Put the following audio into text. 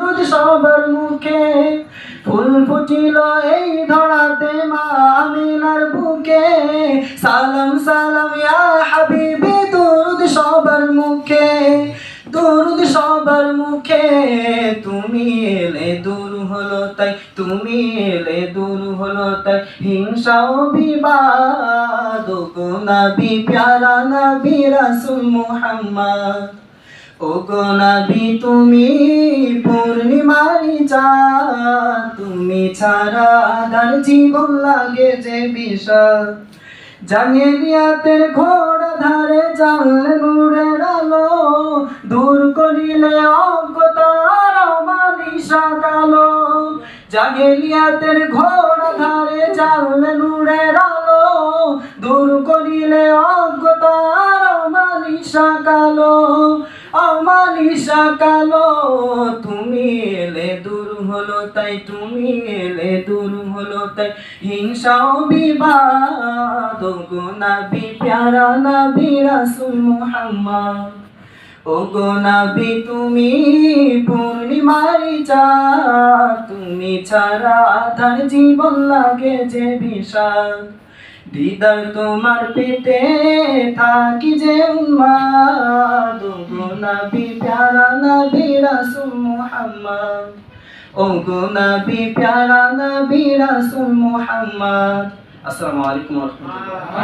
রোজ সবার মুখে ফুল ফুটিল এই ধরাতে মা আমিনার বুকে। সালাম সালাম, ইয়া হাবিবি, দুরুদ সবার মুখে, দুরুদ সবার মুখে। তুমি এলে দূর হলো তাই, তুমি এলে দূর হলো তাই। হিংসা ও বিবাদ, গো নবী, প্যারা নবী রাসূল মুহাম্মদ। ও তুমি পূর্ণিমারি চাঁদ, তুমি ছাড়া আধার জীবন লাগে যে বিষাদ। জাঙ্গেলিয়াতের ঘোড়া ধারে জানলে নূরের আলো, দূর করিলে অজ্ঞতার মানিসা কালো জাঙ্গেলিয়াতের ঘোড়া ধারে জানলে নূরের আলো মানিসা কালো কালো তুমি এলে দূর হলো তাই, তুমি এলে দূর হলো তাই। হিংসা ও বিবাদ গো নবী প্যারা নবী রাসূল মুহাম্মদ। ও গো নবী, তুমি পূর্ণিমারি চাঁদ, তুমি ছাড়া আধার জীবন লাগে যে বিষাদ। দিদার তোমার পেতে থাকি যে উন্মাদ গো নবী, প্যারা নবী রাসূল মুহাম্মদ। ও গো নবী, প্যারা নবী রাসূল মুহাম্মদ। আসসালামু আলাইকুম ওয়া